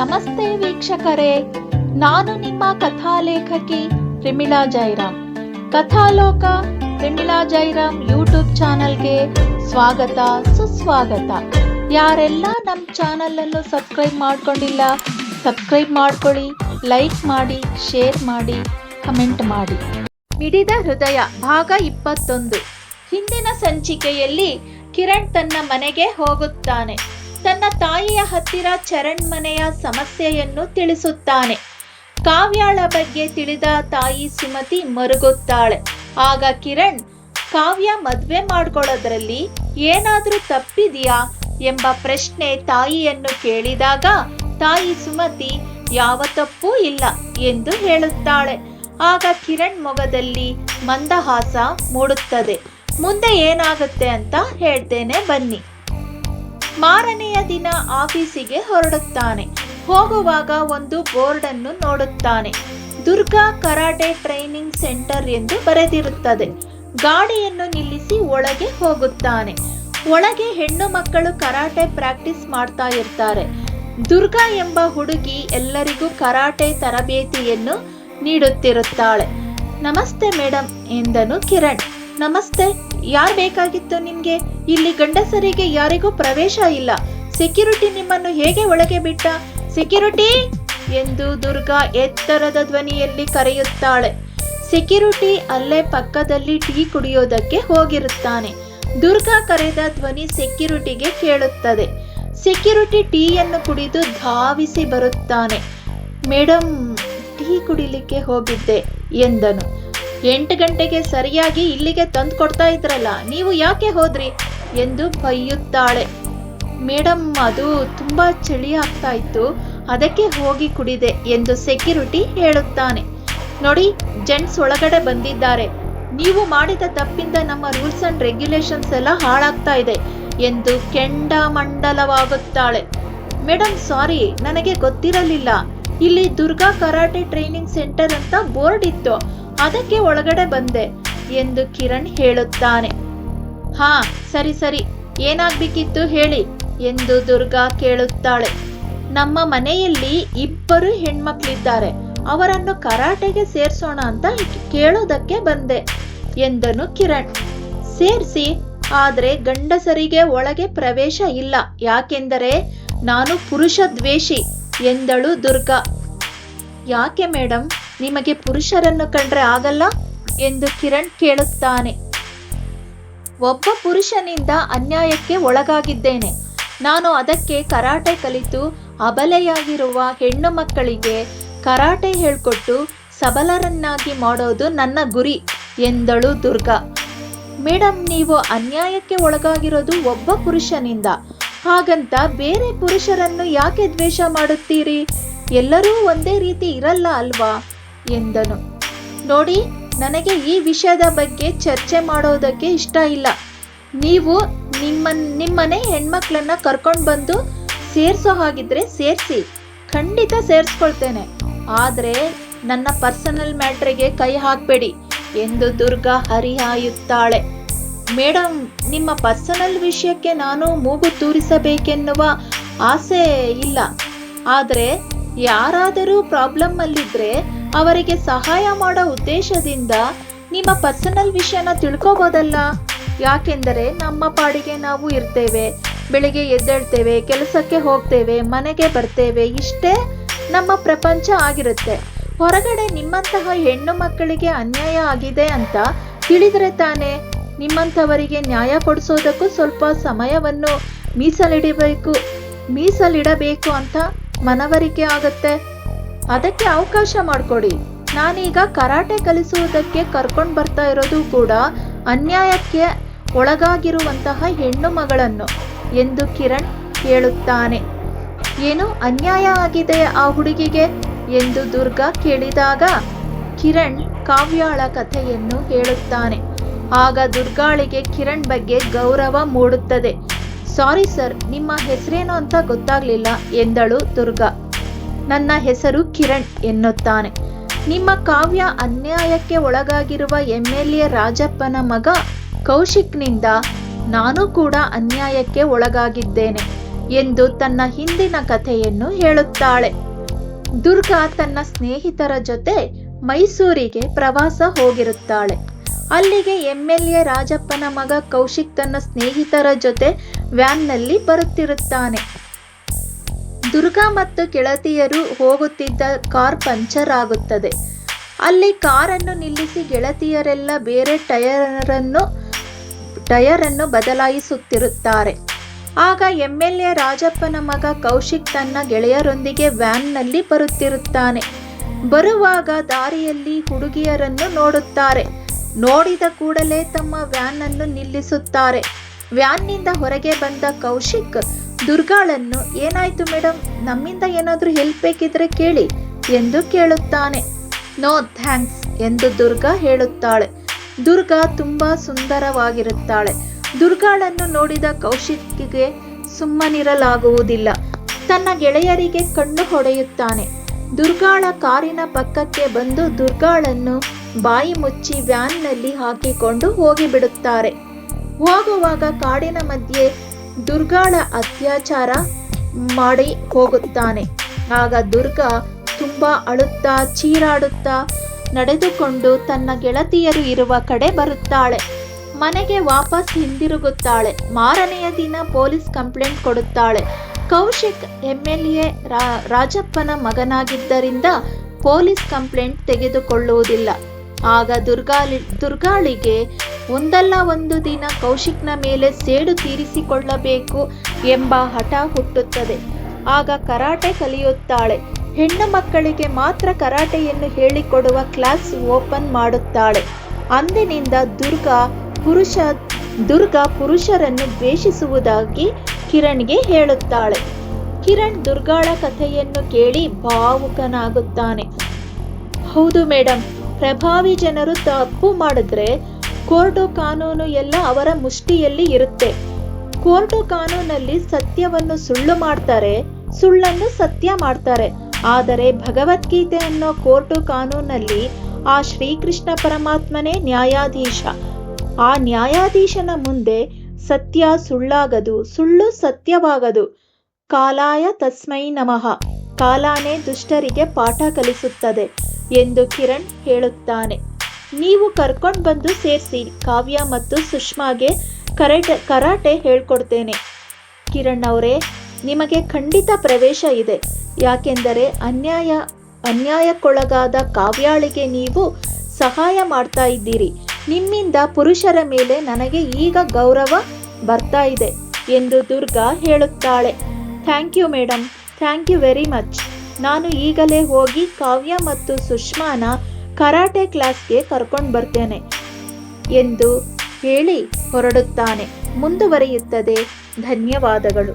ನಮಸ್ತೆ ವೀಕ್ಷಕರೇ, ನಾನು ನಿಮ್ಮ ಕಥಾಲೇಖಕಿ ರಿಮಿಳಾ ಜೈರಾಮ್ ಕಥಾಲೋಕ ರಿಮಿಳಾ ಜೈರಾಮ್ ಯೂಟ್ಯೂಬ್ ಚಾನಲ್ಗೆ ಸ್ವಾಗತ, ಸುಸ್ವಾಗತ. ಯಾರೆಲ್ಲ ನಮ್ಮ ಚಾನಲ್ ಅನ್ನು ಸಬ್ಸ್ಕ್ರೈಬ್ ಮಾಡ್ಕೊಂಡಿಲ್ಲ, ಸಬ್ಸ್ಕ್ರೈಬ್ ಮಾಡ್ಕೊಳ್ಳಿ, ಲೈಕ್ ಮಾಡಿ, ಶೇರ್ ಮಾಡಿ, ಕಮೆಂಟ್ ಮಾಡಿ. ಮಿಡಿದ ಹೃದಯ, ಭಾಗ ಇಪ್ಪತ್ತೊಂದು. ಹಿಂದಿನ ಸಂಚಿಕೆಯಲ್ಲಿ ಕಿರಣ್ ತನ್ನ ಮನೆಗೆ ಹೋಗುತ್ತಾನೆ. ತನ್ನ ತಾಯಿಯ ಹತ್ತಿರ ಚರಣ್ ಮನೆಯ ಸಮಸ್ಯೆಯನ್ನು ತಿಳಿಸುತ್ತಾನೆ. ಕಾವ್ಯಾಳ ಬಗ್ಗೆ ತಿಳಿದ ತಾಯಿ ಸುಮತಿ ಮರುಗುತ್ತಾಳೆ. ಆಗ ಕಿರಣ್, ಕಾವ್ಯ ಮದ್ವೆ ಮಾಡ್ಕೊಳ್ಳೋದ್ರಲ್ಲಿ ಏನಾದ್ರೂ ತಪ್ಪಿದೆಯಾ ಎಂಬ ಪ್ರಶ್ನೆ ತಾಯಿಯನ್ನು ಕೇಳಿದಾಗ ತಾಯಿ ಸುಮತಿ, ಯಾವ ತಪ್ಪೂ ಇಲ್ಲ ಎಂದು ಹೇಳುತ್ತಾಳೆ. ಆಗ ಕಿರಣ್ ಮೊಗದಲ್ಲಿ ಮಂದಹಾಸ ಮೂಡುತ್ತದೆ. ಮುಂದೆ ಏನಾಗುತ್ತೆ ಅಂತ ಹೇಳ್ತೇನೆ ಬನ್ನಿ. ಮಾರನೆಯ ದಿನ ಆಫೀಸಿಗೆ ಹೊರಡುತ್ತಾನೆ. ಹೋಗುವಾಗ ಒಂದು ಬೋರ್ಡ್ ಅನ್ನು ನೋಡುತ್ತಾನೆ. ದುರ್ಗಾ ಕರಾಟೆ ಟ್ರೈನಿಂಗ್ ಸೆಂಟರ್ ಎಂದು ಬರೆದಿರುತ್ತದೆ. ಗಾಡಿಯನ್ನು ನಿಲ್ಲಿಸಿ ಒಳಗೆ ಹೋಗುತ್ತಾನೆ. ಒಳಗೆ ಹೆಣ್ಣು ಮಕ್ಕಳು ಕರಾಟೆ ಪ್ರಾಕ್ಟೀಸ್ ಮಾಡ್ತಾ ಇರ್ತಾರೆ. ದುರ್ಗಾ ಎಂಬ ಹುಡುಗಿ ಎಲ್ಲರಿಗೂ ಕರಾಟೆ ತರಬೇತಿಯನ್ನು ನೀಡುತ್ತಿರುತ್ತಾಳೆ. ನಮಸ್ತೆ ಮೇಡಮ್ ಎಂದನು ಕಿರಣ್. ನಮಸ್ತೆ. ಯಾರ್ ಬೇಕಾಗಿತ್ತು ನಿಮ್ಗೆ? ಇಲ್ಲಿ ಗಂಡಸರಿಗೆ ಯಾರಿಗೂ ಪ್ರವೇಶ ಇಲ್ಲ. ಸೆಕ್ಯೂರಿಟಿ ನಿಮ್ಮನ್ನು ಹೇಗೆ ಒಳಗೆ ಬಿಟ್ಟ? ಸೆಕ್ಯೂರಿಟಿ? ಎಂದು ದುರ್ಗಾ ಎತ್ತರದ ಧ್ವನಿಯಲ್ಲಿ ಕರೆಯುತ್ತಾಳೆ. ಸೆಕ್ಯೂರಿಟಿ ಅಲ್ಲೇ ಪಕ್ಕದಲ್ಲಿ ಟೀ ಕುಡಿಯೋದಕ್ಕೆ ಹೋಗಿರುತ್ತಾನೆ. ದುರ್ಗಾ ಕರೆದ ಧ್ವನಿ ಸೆಕ್ಯೂರಿಟಿಗೆ ಕೇಳುತ್ತದೆ. ಸೆಕ್ಯೂರಿಟಿ ಟೀಯನ್ನು ಕುಡಿದು ಧಾವಿಸಿ ಬರುತ್ತಾನೆ. ಮೇಡಮ್ ಟೀ ಕುಡಿಲಿಕ್ಕೆ ಹೋಗಿದ್ದೆ ಎಂದನು. ಎಂಟು ಗಂಟೆಗೆ ಸರಿಯಾಗಿ ಇಲ್ಲಿಗೆ ತಂದು ಕೊಡ್ತಾ ಇದ್ರಲ್ಲ, ನೀವು ಯಾಕೆ ಹೋದ್ರಿ? ಎಂದು ಬೈಯುತ್ತಾಳೆ. ಮೇಡಮ್ ಅದು ತುಂಬಾ ಚಳಿ ಆಗ್ತಾ ಇತ್ತು, ಅದಕ್ಕೆ ಹೋಗಿ ಕುಡಿದೆ ಎಂದು ಸೆಕ್ಯೂರಿಟಿ ಹೇಳುತ್ತಾನೆ. ನೋಡಿ, ಜೆಂಟ್ಸ್ ಒಳಗಡೆ ಬಂದಿದ್ದಾರೆ. ನೀವು ಮಾಡಿದ ತಪ್ಪಿಂದ ನಮ್ಮ ರೂಲ್ಸ್ ಅಂಡ್ ರೆಗ್ಯುಲೇಷನ್ಸ್ ಎಲ್ಲ ಹಾಳಾಗ್ತಾ ಇದೆ ಎಂದು ಕೆಂಡಮಂಡಲವಾಗುತ್ತಾಳೆ. ಮೇಡಮ್ ಸಾರಿ, ನನಗೆ ಗೊತ್ತಿರಲಿಲ್ಲ. ಇಲ್ಲಿ ದುರ್ಗಾ ಕರಾಟೆ ಟ್ರೈನಿಂಗ್ ಸೆಂಟರ್ ಅಂತ ಬೋರ್ಡ್ ಇತ್ತು. ಅದಕ್ಕೆ ಒಳಗಡೆ ಬಂದೆ ಎಂದು ಕಿರಣ್ ಹೇಳುತ್ತಾನೆ. ಹಾ, ಸರಿ ಸರಿ, ಏನಾಗ್ಬೇಕಿತ್ತು ಹೇಳಿ ಎಂದು ದುರ್ಗಾ ಕೇಳುತ್ತಾಳೆ. ನಮ್ಮ ಮನೆಯಲ್ಲಿ ಇಬ್ಬರು ಹೆಣ್ಮಕ್ಳಿದ್ದಾರೆ, ಅವರನ್ನು ಕರಾಟೆಗೆ ಸೇರ್ಸೋಣ ಅಂತ ಕೇಳೋದಕ್ಕೆ ಬಂದೆ ಎಂದನು ಕಿರಣ್. ಸೇರ್ಸಿ, ಆದರೆ ಗಂಡಸರಿಗೆ ಒಳಗೆ ಪ್ರವೇಶ ಇಲ್ಲ, ಯಾಕೆಂದರೆ ನಾನು ಪುರುಷ ದ್ವೇಷಿ ಎಂದಳು ದುರ್ಗಾ. ಯಾಕೆ ಮೇಡಮ್ ನಿಮಗೆ ಪುರುಷರನ್ನು ಕಂಡ್ರೆ ಆಗಲ್ಲ ಎಂದು ಕಿರಣ್ ಕೇಳುತ್ತಾನೆ. ಒಬ್ಬ ಪುರುಷನಿಂದ ಅನ್ಯಾಯಕ್ಕೆ ಒಳಗಾಗಿದ್ದೇನೆ. ನಾನು ಅದಕ್ಕೆ ಕರಾಟೆ ಕಲಿತು ಅಬಲೆಯಾಗಿರುವ ಹೆಣ್ಣು ಮಕ್ಕಳಿಗೆ ಕರಾಟೆ ಹೇಳ್ಕೊಟ್ಟು ಸಬಲರನ್ನಾಗಿ ಮಾಡೋದು ನನ್ನ ಗುರಿ ಎಂದಳು ದುರ್ಗಾ. ಮೇಡಮ್ ನೀವು ಅನ್ಯಾಯಕ್ಕೆ ಒಳಗಾಗಿರೋದು ಒಬ್ಬ ಪುರುಷನಿಂದ. ಹಾಗಂತ ಬೇರೆ ಪುರುಷರನ್ನು ಯಾಕೆ ದ್ವೇಷ ಮಾಡುತ್ತೀರಿ? ಎಲ್ಲರೂ ಒಂದೇ ರೀತಿ ಇರಲ್ಲ ಅಲ್ವಾ? ಎಂದನು. ನೋಡಿ, ನನಗೆ ಈ ವಿಷಯದ ಬಗ್ಗೆ ಚರ್ಚೆ ಮಾಡೋದಕ್ಕೆ ಇಷ್ಟ ಇಲ್ಲ. ನೀವು ನಿಮ್ಮ ನಿಮ್ಮನೆ ಹೆಣ್ಮಕ್ಳನ್ನ ಕರ್ಕೊಂಡು ಬಂದು ಸೇರಿಸೋ ಹಾಗಿದ್ರೆ ಸೇರಿಸಿ, ಖಂಡಿತ ಸೇರಿಸ್ಕೊಳ್ತೇನೆ. ಆದರೆ ನನ್ನ ಪರ್ಸನಲ್ ಮ್ಯಾಟ್ರಿಗೆ ಕೈ ಹಾಕಬೇಡಿ ಎಂದು ದುರ್ಗಾ ಹರಿಹಾಯುತ್ತಾಳೆ. ಮೇಡಮ್ ನಿಮ್ಮ ಪರ್ಸನಲ್ ವಿಷಯಕ್ಕೆ ನಾನು ಮೂಗು ತೂರಿಸಬೇಕೆನ್ನುವ ಆಸೆ ಇಲ್ಲ. ಆದರೆ ಯಾರಾದರೂ ಪ್ರಾಬ್ಲಮ್ ಅಲ್ಲಿದ್ರೆ ಅವರಿಗೆ ಸಹಾಯ ಮಾಡೋ ಉದ್ದೇಶದಿಂದ ನಿಮ್ಮ ಪರ್ಸನಲ್ ವಿಷಯನ ತಿಳ್ಕೋಬೋದಲ್ಲ? ಯಾಕೆಂದರೆ ನಮ್ಮ ಪಾಡಿಗೆ ನಾವು ಇರ್ತೇವೆ. ಬೆಳಿಗ್ಗೆ ಎದ್ದೇಳ್ತೇವೆ, ಕೆಲಸಕ್ಕೆ ಹೋಗ್ತೇವೆ, ಮನೆಗೆ ಬರ್ತೇವೆ, ಇಷ್ಟೇ ನಮ್ಮ ಪ್ರಪಂಚ ಆಗಿರುತ್ತೆ. ಹೊರಗಡೆ ನಿಮ್ಮಂತಹ ಹೆಣ್ಣು ಮಕ್ಕಳಿಗೆ ಅನ್ಯಾಯ ಆಗಿದೆ ಅಂತ ತಿಳಿದರೆ ತಾನೇ ನಿಮ್ಮಂಥವರಿಗೆ ನ್ಯಾಯ ಕೊಡಿಸೋದಕ್ಕೂ ಸ್ವಲ್ಪ ಸಮಯವನ್ನು ಮೀಸಲಿಡಬೇಕು ಮೀಸಲಿಡಬೇಕು ಅಂತ ಮನವರಿಕೆ ಆಗತ್ತೆ. ಅದಕ್ಕೆ ಅವಕಾಶ ಮಾಡಿಕೊಡಿ. ನಾನೀಗ ಕರಾಟೆ ಕಲಿಸುವುದಕ್ಕೆ ಕರ್ಕೊಂಡು ಬರ್ತಾ ಇರೋದು ಕೂಡ ಅನ್ಯಾಯಕ್ಕೆ ಒಳಗಾಗಿರುವಂತಹ ಹೆಣ್ಣು ಮಗಳನ್ನು ಎಂದು ಕಿರಣ್ ಹೇಳುತ್ತಾನೆ. ಏನು ಅನ್ಯಾಯ ಆಗಿದೆ ಆ ಹುಡುಗಿಗೆ ಎಂದು ದುರ್ಗಾ ಕೇಳಿದಾಗ ಕಿರಣ್ ಕಾವ್ಯಾಳ ಕಥೆಯನ್ನು ಹೇಳುತ್ತಾನೆ. ಆಗ ದುರ್ಗಾಳಿಗೆ ಕಿರಣ್ ಬಗ್ಗೆ ಗೌರವ ಮೂಡುತ್ತದೆ. ಸಾರಿ ಸರ್, ನಿಮ್ಮ ಹೆಸರೇನು ಅಂತ ಗೊತ್ತಾಗ್ಲಿಲ್ಲ, ಎಂದಳು ದುರ್ಗಾ. ನನ್ನ ಹೆಸರು ಕಿರಣ್ ಎನ್ನುತ್ತಾನೆ. ನಿಮ್ಮ ಕಾವ್ಯ ಅನ್ಯಾಯಕ್ಕೆ ಒಳಗಾಗಿರುವ ಎಂ ಎಲ್ ಎ ರಾಜಪ್ಪನ ಮಗ ಕೌಶಿಕ್ನಿಂದ ನಾನು ಕೂಡ ಅನ್ಯಾಯಕ್ಕೆ ಒಳಗಾಗಿದ್ದೇನೆ ಎಂದು ತನ್ನ ಹಿಂದಿನ ಕಥೆಯನ್ನು ಹೇಳುತ್ತಾಳೆ. ದುರ್ಗಾ ತನ್ನ ಸ್ನೇಹಿತರ ಜೊತೆ ಮೈಸೂರಿಗೆ ಪ್ರವಾಸ ಹೋಗಿರುತ್ತಾಳೆ. ಅಲ್ಲಿಗೆ ಎಂ ಎಲ್ ಎ ರಾಜಪ್ಪನ ಮಗ ಕೌಶಿಕ್ ತನ್ನ ಸ್ನೇಹಿತರ ಜೊತೆ ವ್ಯಾನ್ನಲ್ಲಿ ಬರುತ್ತಿರುತ್ತಾನೆ. ದುರ್ಗಾ ಮತ್ತು ಗೆಳತಿಯರು ಹೋಗುತ್ತಿದ್ದ ಕಾರ್ ಪಂಚರ್ ಆಗುತ್ತದೆ. ಅಲ್ಲಿ ಕಾರನ್ನು ನಿಲ್ಲಿಸಿ ಗೆಳತಿಯರೆಲ್ಲ ಬೇರೆ ಟಯರನ್ನು ಟಯರನ್ನು ಬದಲಾಯಿಸುತ್ತಿರುತ್ತಾರೆ. ಆಗ ಎಂ ಎಲ್ ಎ ರಾಜಪ್ಪನ ಮಗ ಕೌಶಿಕ್ ತನ್ನ ಗೆಳೆಯರೊಂದಿಗೆ ವ್ಯಾನ್ನಲ್ಲಿ ಬರುತ್ತಿರುತ್ತಾನೆ. ಬರುವಾಗ ದಾರಿಯಲ್ಲಿ ಹುಡುಗಿಯರನ್ನು ನೋಡುತ್ತಾರೆ. ನೋಡಿದ ಕೂಡಲೇ ತಮ್ಮ ವ್ಯಾನ್ ಅನ್ನು ನಿಲ್ಲಿಸುತ್ತಾರೆ. ವ್ಯಾನ್ನಿಂದ ಹೊರಗೆ ಬಂದ ಕೌಶಿಕ್, ದುರ್ಗಾಳನ್ನು ಏನಾಯ್ತು ಮೇಡಮ್ ನಮ್ಮಿಂದ ಏನಾದರೂ ಹೆಲ್ಪ್ ಬೇಕಿದ್ರೆ ಕೇಳಿ ಎಂದು ಕೇಳುತ್ತಾನೆ. ನೋ ಥ್ಯಾಂಕ್ಸ್ ಎಂದು ದುರ್ಗಾ ಹೇಳುತ್ತಾಳೆ. ದುರ್ಗಾ ತುಂಬಾ ಸುಂದರವಾಗಿರುತ್ತಾಳೆ. ದುರ್ಗಾಳನ್ನು ನೋಡಿದ ಕೌಶಿಕ್ಗೆ ಸುಮ್ಮನಿರಲಾಗುವುದಿಲ್ಲ. ತನ್ನ ಗೆಳೆಯರಿಗೆ ಕಣ್ಣು ಹೊಡೆಯುತ್ತಾನೆ. ದುರ್ಗಾಳ ಕಾರಿನ ಪಕ್ಕಕ್ಕೆ ಬಂದು ದುರ್ಗಾಳನ್ನು ಬಾಯಿ ಮುಚ್ಚಿ ವ್ಯಾನ್ನಲ್ಲಿ ಹಾಕಿಕೊಂಡು ಹೋಗಿಬಿಡುತ್ತಾರೆ. ಹೋಗುವಾಗ ಕಾಡಿನ ಮಧ್ಯೆ ದುರ್ಗಾಳ ಅತ್ಯಾಚಾರ ಮಾಡಿ ಹೋಗುತ್ತಾನೆ. ಆಗ ದುರ್ಗಾ ತುಂಬಾ ಅಳುತ್ತಾ ಚೀರಾಡುತ್ತಾ ನಡೆದುಕೊಂಡು ತನ್ನ ಗೆಳತಿಯರು ಇರುವ ಕಡೆ ಬರುತ್ತಾಳೆ. ಮನೆಗೆ ವಾಪಸ್ ಹಿಂದಿರುಗುತ್ತಾಳೆ. ಮಾರನೆಯ ದಿನ ಪೊಲೀಸ್ ಕಂಪ್ಲೇಂಟ್ ಕೊಡುತ್ತಾಳೆ. ಕೌಶಿಕ್ ಎಂ ಎಲ್ ಎ ರಾಜಪ್ಪನ ಮಗನಾಗಿದ್ದರಿಂದ ಪೊಲೀಸ್ ಕಂಪ್ಲೇಂಟ್ ತೆಗೆದುಕೊಳ್ಳುವುದಿಲ್ಲ. ಆಗ ದುರ್ಗಾಳಿ ದುರ್ಗಾಳಿಗೆ ಒಂದಲ್ಲ ಒಂದು ದಿನ ಕೌಶಿಕ್ನ ಮೇಲೆ ಸೇಡು ತೀರಿಸಿಕೊಳ್ಳಬೇಕು ಎಂಬ ಹಠ ಹುಟ್ಟುತ್ತದೆ. ಆಗ ಕರಾಟೆ ಕಲಿಯುತ್ತಾಳೆ. ಹೆಣ್ಣು ಮಕ್ಕಳಿಗೆ ಮಾತ್ರ ಕರಾಟೆಯನ್ನು ಹೇಳಿಕೊಡುವ ಕ್ಲಾಸ್ ಓಪನ್ ಮಾಡುತ್ತಾಳೆ. ಅಂದಿನಿಂದ ದುರ್ಗಾ ಪುರುಷ, ದುರ್ಗಾ ಪುರುಷರನ್ನು ದ್ವೇಷಿಸುವುದಾಗಿ ಕಿರಣ್ಗೆ ಹೇಳುತ್ತಾಳೆ. ಕಿರಣ್ ದುರ್ಗಾಳ ಕಥೆಯನ್ನು ಕೇಳಿ ಭಾವುಕನಾಗುತ್ತಾನೆ. ಹೌದು ಮೇಡಮ್ ಪ್ರಭಾವಿ ಜನರು ತಪ್ಪು ಮಾಡಿದ್ರೆ ಕೋರ್ಟು ಕಾನೂನು ಎಲ್ಲ ಅವರ ಮುಷ್ಟಿಯಲ್ಲಿ ಇರುತ್ತೆ. ಕೋರ್ಟು ಕಾನೂನಲ್ಲಿ ಸತ್ಯವನ್ನು ಸುಳ್ಳು ಮಾಡ್ತಾರೆ, ಸುಳ್ಳನ್ನು ಸತ್ಯ ಮಾಡ್ತಾರೆ. ಆದರೆ ಭಗವದ್ಗೀತೆ ಅನ್ನೋ ಕೋರ್ಟು ಕಾನೂನಲ್ಲಿ ಆ ಶ್ರೀಕೃಷ್ಣ ಪರಮಾತ್ಮನೇ ನ್ಯಾಯಾಧೀಶ. ಆ ನ್ಯಾಯಾಧೀಶನ ಮುಂದೆ ಸತ್ಯ ಸುಳ್ಳಾಗದು, ಸುಳ್ಳು ಸತ್ಯವಾಗದು. ಕಾಲಾಯ ತಸ್ಮೈ ನಮಃ. ಕಾಲಾನೇ ದುಷ್ಟರಿಗೆ ಪಾಠ ಕಲಿಸುತ್ತದೆ ಎಂದು ಕಿರಣ್ ಹೇಳುತ್ತಾನೆ. ನೀವು ಕರ್ಕೊಂಡು ಬಂದು ಸೇರಿಸಿ ಕಾವ್ಯ ಮತ್ತು ಸುಷ್ಮಾಗೆ ಕರಾಟೆ ಕರಾಟೆ ಹೇಳ್ಕೊಡ್ತೇನೆ. ಕಿರಣ್ ಅವರೇ, ನಿಮಗೆ ಖಂಡಿತ ಪ್ರವೇಶ ಇದೆ. ಯಾಕೆಂದರೆ ಅನ್ಯಾಯ, ಅನ್ಯಾಯಕ್ಕೊಳಗಾದ ಕಾವ್ಯಾಳಿಗೆ ನೀವು ಸಹಾಯ ಮಾಡ್ತಾ ಇದ್ದೀರಿ. ನಿಮ್ಮಿಂದ ಪುರುಷರ ಮೇಲೆ ನನಗೆ ಈಗ ಗೌರವ ಬರ್ತಾ ಇದೆ ಎಂದು ದುರ್ಗಾ ಹೇಳುತ್ತಾಳೆ. Thank you madam thank you very much. ನಾನು ಈಗಲೇ ಹೋಗಿ ಕಾವ್ಯ ಮತ್ತು ಸುಷ್ಮಾನ ಕರಾಟೆ ಕ್ಲಾಸ್ಗೆ ಕರ್ಕೊಂಡು ಬರ್ತೇನೆ ಎಂದು ಹೇಳಿ ಹೊರಡುತ್ತಾನೆ. ಮುಂದುವರಿಯುತ್ತದೆ. ಧನ್ಯವಾದಗಳು.